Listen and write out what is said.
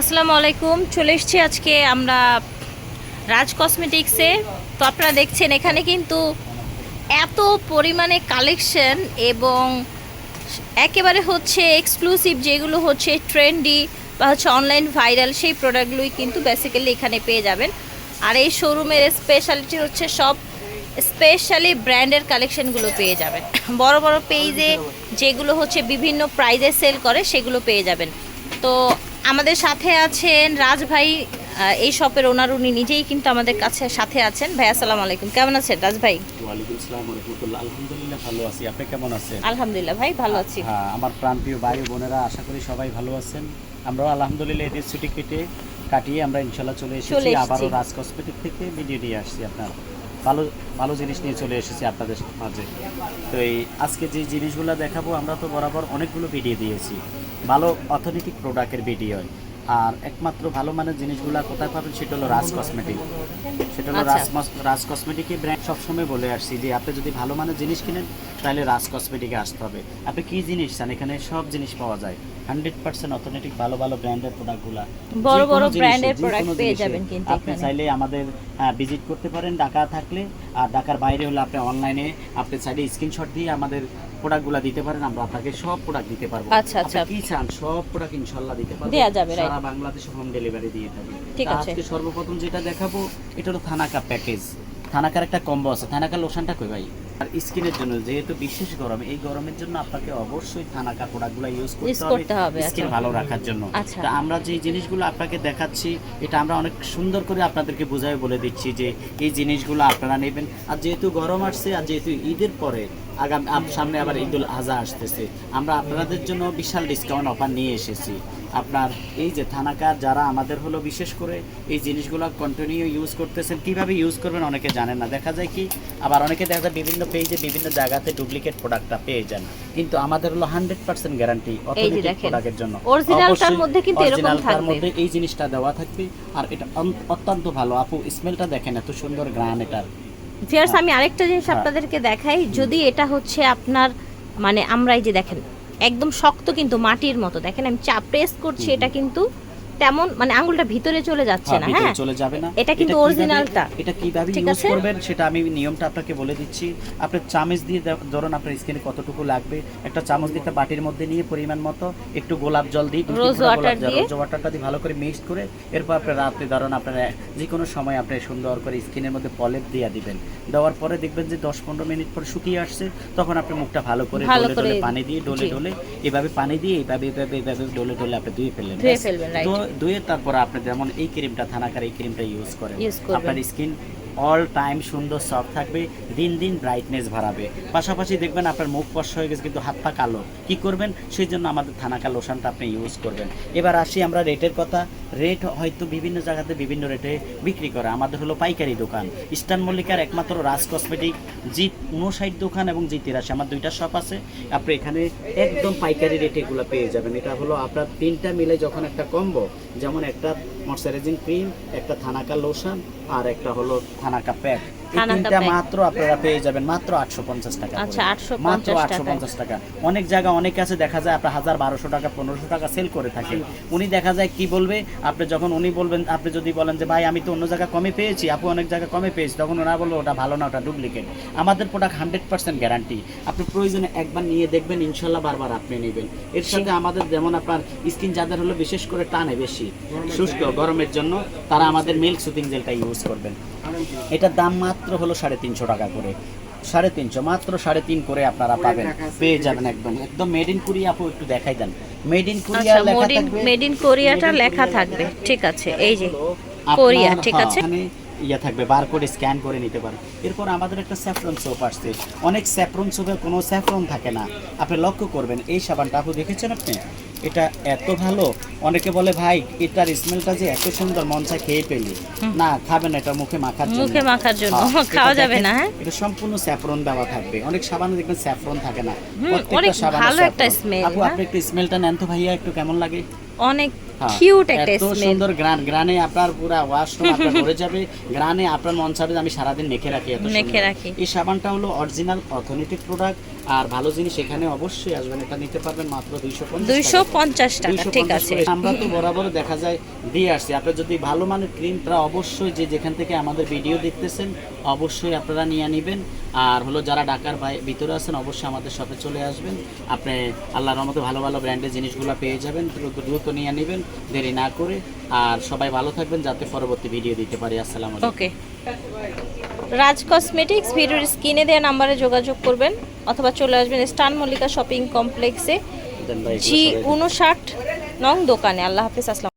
আসসালামু আলাইকুম, চলে এসেছি আজকে আমরা রাজ কসমেটিক্সে তো আপনারা দেখছেন, এখানে কিন্তু এত পরিমাণে কালেকশন এবং একেবারে হচ্ছে এক্সক্লুসিভ যেগুলো হচ্ছে ট্রেন্ডি বা হচ্ছে অনলাইন ভাইরাল সেই প্রোডাক্টগুলোই কিন্তু বেসিক্যালি এখানে পেয়ে যাবেন। আর এই শোরুমের স্পেশালিটি হচ্ছে সব স্পেশালি ব্র্যান্ডের কালেকশনগুলো পেয়ে যাবেন। বড় বড় পেজে যেগুলো হচ্ছে বিভিন্ন প্রাইজে সেল করে, সেগুলো পেয়ে যাবেন। তো আমাদের সাথে আছেন রাজ ভাই এই শপের ওনার উনি নিজেই কিন্তু আমাদের কাছে সাথে আছেন। ভাই আসসালামু আলাইকুম। কেমন আছেন রাজ ভাই? ওয়ালাইকুম আসসালাম রহমতুল্লাহ। আলহামদুলিল্লাহ ভালো আছি। আপনি কেমন আছেন? আলহামদুলিল্লাহ ভাই ভালো আছি। হ্যাঁ আমার প্রান্তীয় ভাই বোনেরা আশা করি সবাই ভালো আছেন। আমরাও আলহামদুলিল্লাহ এদের ছুটি কেটে কাটিয়ে আমরা ইনশাল্লাহ চলে এসেছি। আবারও রাজ কসমেটিক থেকে ভিডিও নিয়ে আসছি আপনার। ভালো ভালো জিনিস নিয়ে চলে এসেছি আপনাদের মাঝে। তো এই আজকে যে জিনিসগুলো দেখাবো, আমরা তো বরাবর অনেকগুলো ভিডিও দিয়েছি। ভালো অর্থনৈতিক প্রোডাক্টের ভিডিও আর একমাত্র ভালো মানের জিনিসগুলো কোথায় পাবেন সেটা হলো রাজ কসমেটিক সেটা হলো আচ্ছা। রাজ রাজ কসমেটিকের ব্র্যান্ড সবসময় বলে আসছি যে আপনি যদি ভালো মানের জিনিস কিনেন তাহলে রাজ কসমেটিকে আসতে হবে। আপনি কি জিনিস চান? এখানে সব জিনিস পাওয়া যায়। হান্ড্রেড পার্সেন্ট অথেন্টিক ভালো ভালো ব্র্যান্ডের প্রোডাক্টগুলো বড় বড় brand-এর product পেয়ে যাবেন কিন্তু আপনি চাইলে আমাদের ভিজিট করতে পারেন ঢাকা থাকলে। আর ঢাকার বাইরে হলে আপনি অনলাইনে আপনি চাইলে স্ক্রিনশট দিয়ে আমাদের প্রোডাক্টগুলো দিতে পারেন আমরা আপনাকে সব প্রোডাক্ট দিতে পারব। আচ্ছা, আচ্ছা। কি চান সব প্রোডাক্ট ইনশাল্লাহ দিতে পারব। দেয়া যাবে, সারা বাংলাদেশে হোম ডেলিভারি দিয়ে থাকি। ঠিক আছে। আজকে সর্বপ্রথম যেটা দেখাবো এটা হলো থানাকা প্যাকেজ থানাকার একটা কম্বো আছে। থানাকা লোশনটা কই ভাই? আর স্কিনের জন্য যেহেতু বিশেষ গরম এই গরমের জন্য আপনাকে অবশ্যই থানাকা প্রোডাক্টগুলো ইউজ করতে হবে, স্কিন আচ্ছা। ভালো রাখার জন্য। আচ্ছা। তা আমরা যে জিনিসগুলো আপনাকে দেখাচ্ছি এটা আমরা অনেক সুন্দর করে আপনাদেরকে বোঝায় বলে দিচ্ছি যে এই জিনিসগুলো আপনারা নেবেন। আর যেহেতু গরম আসছে আর যেহেতু ঈদের পরে আগাম সামনে আবার ঈদুল আজহা আসতেছে। আমরা আপনাদের জন্য বিশাল ডিসকাউন্ট অফার নিয়ে এসেছি। আপনার এই যে থানাকার যারা আমাদের হলো বিশেষ করে এই জিনিসগুলো কন্টিনিউ ইউজ করতেছেন কীভাবে ইউজ করবেন অনেকে জানেন না। দেখা যায় কি আবার অনেকে দেখা যায় বিভিন্ন পেজে বিভিন্ন জায়গাতে ডুপ্লিকেট প্রোডাক্টটা পেয়ে যান। কিন্তু আমাদের হলো হান্ড্রেড পার্সেন্ট গ্যারান্টি অথেন্টিক প্রোডাক্টের জন্য। অবশ্যই মধ্যে কিন্তু এরকম থাকবে। মধ্যে এই জিনিসটা দেওয়া থাকবে। আর এটা অত্যন্ত ভালো। আপু স্মেলটা দেখেন এত সুন্দর গ্রান এটার। ফিয়ার্স আমি আরেকটা জিনিস হ্যাঁ। আপনাদেরকে দেখাই যদি এটা হচ্ছে আপনার মানে আমরাই এই যে দেখেন একদম শক্ত কিন্তু মাটির মতো। দেখেন আমি চাপ প্রেস করছি এটা কিন্তু তেমন মানে আঙুলটা ভিতরে চলে যাচ্ছে হ্যাঁ, না হ্যাঁ? চলে যাবে না। এটা কিন্তু originalটা। এটা কীভাবে ইউজ করবেন সেটা আমি নিয়মটা আপনাকে বলে দিচ্ছি। আপনি চামচ দিয়ে ধরুন আপনার স্কিনে কতটুকু লাগবে একটা চামচ দিয়ে একটা বাটির মধ্যে নিয়ে পরিমাণ মতো একটু গোলাপ জল দিয়ে গোলাপ জল, দিয়ে? রোজ ওয়াটারটা দিয়ে ভালো করে মিক্স করে এরপর আপনি রাত্রে ধরুন আপনার যে কোনো সময় আপনি সুন্দর করে স্কিনের মধ্যে পলেপ দিয়ে দিবেন। দেওয়ার পরে দেখবেন যে দশ পনেরো মিনিট পর শুকিয়ে আসছে তখন আপনি মুখটা ভালো করে ডলে ডলে পানি দিয়ে ডলে। ডলে এভাবে পানি দিয়ে এইভাবে এইভাবে এইভাবে ডলে ডলে আপনি ধুয়ে ফেললেন। ধুয়ে ফেলবেন, তো ধুয়ে তারপর আপনি যেমন এই ক্রিমটা থানাকার এই ক্রিমটা ইউজ করেন। আপনার স্কিন অল টাইম সুন্দর সফট থাকবে, দিন দিন ব্রাইটনেস বাড়াবে। পাশাপাশি দেখবেন আপনার মুখ ফর্স হয়ে গেছে, কিন্তু হাত পা কালো। কি করবেন? সেই জন্য আমাদের থানাকা লোশনটা আপনি ইউজ করবেন। এবার আসি আমরা রেটের কথা। রেট হয়তো বিভিন্ন জায়গাতে বিভিন্ন রেটে বিক্রি করে। আমাদের হলো পাইকারি দোকান। ইস্টার্ন মল্লিকার একমাত্র রাজ কসমেটিক জি উনষাট দোকান এবং জি তিরাশি। আমার দুইটা শপ আছে। আপনি এখানে একদম পাইকারি রেটে এগুলো পেয়ে যাবেন। এটা হলো আপনার তিনটা মিলে যখন একটা কম্বো যেমন একটা ময়শ্চারাইজিং ক্রিম একটা থানাকা লোশন আর একটা হলো থানাকা প্যাক তিনটা মাত্র আপনারা পেয়ে যাবেন মাত্র আটশো পঞ্চাশ টাকা আচ্ছা, 850 মাত্র আটশো পঞ্চাশ টাকা। অনেক জায়গা অনেক আছে দেখা যায় আপনার হাজার বারোশো টাকা পনেরোশো টাকা সেল করে থাকেন উনি দেখা যায় কি বলবে? আপনি যখন উনি বলবেন আপনি যদি বলেন যে ভাই আমি তো অন্য জায়গায় কমে পেয়েছি আপু অনেক জায়গায় কমে পেয়েছি তখন ওরা বলব ওটা ভালো না ওটা ডুপ্লিকেট আমাদের প্রোডাক্ট হান্ড্রেড পার্সেন্ট গ্যারান্টি আপনি প্রয়োজনে একবার নিয়ে দেখবেন ইনশাল্লাহ বারবার আপনি নেবেন। এর সাথে আমাদের যেমন আপনার স্কিন যাদের হলো বিশেষ করে টানে বেশি শুষ্ক গরমের জন্য তারা আমাদের মিল্ক সুতিং জেলটা ইউজ করবেন। এটার দাম মাত্র হলো সাড়ে তিনশো টাকা করে। সাড়ে তিনশো মাত্র সাড়ে তিন করে আপনারা পাবেন। পেয়ে যাবেন একদম একদম মেড ইন কোরিয়া আপু একটু দেখাই দেন। মেড ইন কোরিয়া লেখা মেড ইন থাকবে? মেড ইন কোরিয়াটা লেখা থাকবে ঠিক আছে এই যে কোরিয়া ঠিক হ্যাঁ, আছে। এখানে ইয়া থাকবে বারকোড স্ক্যান করে নিতে পারেন এরপর আমাদের একটা স্যাফরন সোপ আসছে। অনেক স্যাফরন সোপে কোনো স্যাফরন থাকে না। আপনি লক্ষ্য করবেন এই সাবানটা আপু দেখেছেন আপনি? এটা এত ভালো। অনেকে বলে ভাই এটার স্মেলটা যে এত সুন্দর মন চায় খেয়ে পেলি না খাবেন এটা মুখে মাখার জন্য। মুখে মাখার জন্য। হ্যাঁ, খাওয়া যাবে না হ্যাঁ? এটা সম্পূর্ণ স্যাফরন দেওয়া থাকবে। অনেক সাবানে দেখবেন স্যাফরন থাকে না। প্রত্যেকটা সাবানে ভালো একটা smell, আপু হ্যাঁ? আপনি একটু স্মেলটা নেন তো ভাইয়া একটু কেমন লাগে? অনেক কিউট একটা স্মেল সুন্দর গ্রান গ্রানে আপনার পুরা ওয়াশরুম আপনার ভরে যাবে। গ্রানে আপনার মন চাবে আমি সারাদিন মেখে রাখি এত মেখে রাখি। এই সাবানটা হলো অরিজিনাল অথেন্টিক প্রোডাক্ট আর ভালো জিনিস এখানে অবশ্যই আসবেন এটা নিতে পারবেন মাত্র দুইশো দুইশো পঞ্চাশ টাকা ঠিক আছে। আমরা তো বরাবর দেখা যায় দিয়ে আসছি। আপনি যদি ভালো মানের ক্রিমটা অবশ্যই যে যেখান থেকে আমাদের ভিডিও দেখতেছেন অবশ্যই আপনারা নিয়ে নেবেন। আর হলো যারা ঢাকার ভিতরে আছেন অবশ্যই আমাদের শপে চলে আসবেন। আপনি আল্লাহর রহমতে ভালো ভালো ব্র্যান্ডের জিনিসগুলো পেয়ে যাবেন দ্রুত নিয়ে নেবেন। দেরি না করে। আর সবাই ভালো থাকবেন যাতে পরবর্তী ভিডিও দিতে পারি। আসসালাম ওকে রাজ কসমেটিক্স ভিডিওর স্ক্রিনে দেওয়া নাম্বারে যোগাযোগ করবেন অথবা চলে আসবেন স্টান মল্লিকা শপিং কমপ্লেক্সে জি উনষাট নং দোকানে। আল্লাহ হাফিজ আসসালাম